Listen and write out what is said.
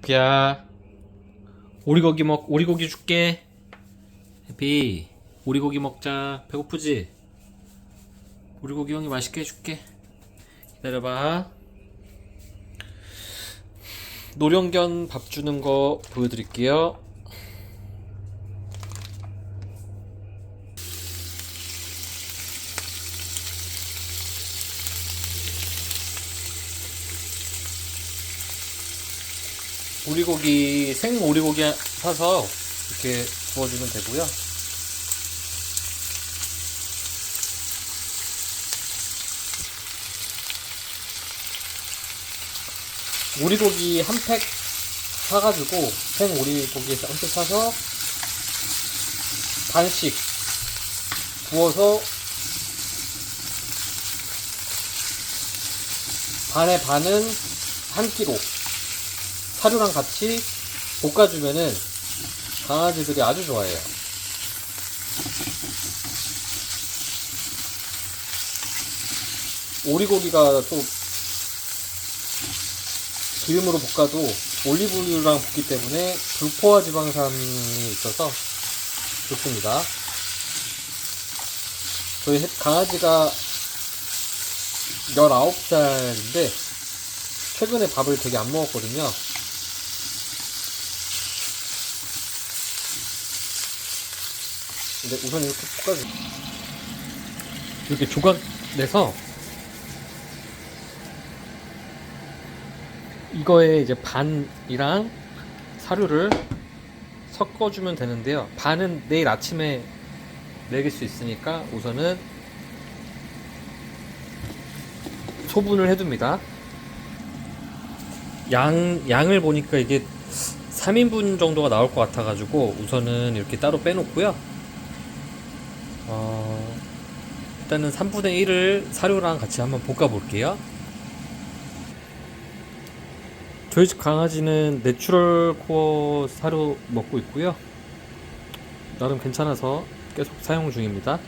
해피야 오리고기 먹 오리고기 줄게. 해피 오리고기 먹자. 배고프지? 오리고기 형이 맛있게 해줄게. 기다려봐. 노령견 밥 주는 거 보여드릴게요 오리고기 생 오리고기 사서 이렇게 구워주면 되고요. 오리고기 한 팩 사가지고 생 오리고기 한 팩 사서 반씩 구워서 반에 반은 한 끼로 사료랑 같이 볶아주면은 강아지들이 아주 좋아해요. 오리고기가 또 기름으로 볶아도 올리브유랑 볶기 때문에 불포화 지방산이 있어서 좋습니다. 저희 해- 강아지가 19살인데 최근에 밥을 되게 안 먹었거든요. 근데 우선 이렇게 볶아줘. 이렇게 조각 내서 이거에 이제 반이랑 사료를 섞어주면 되는데요. 반은 내일 아침에 먹일 수 있으니까 우선은 소분을 해둡니다. 양, 양을 보니까 이게 3인분 정도가 나올 것 같아가지고 우선은 이렇게 따로 빼놓고요. 어, 일단은 3분의 1을 사료랑 같이 한번 볶아 볼게요. 저희 집 강아지는 내추럴 코어 사료 먹고 있고요. 나름 괜찮아서 계속 사용 중입니다.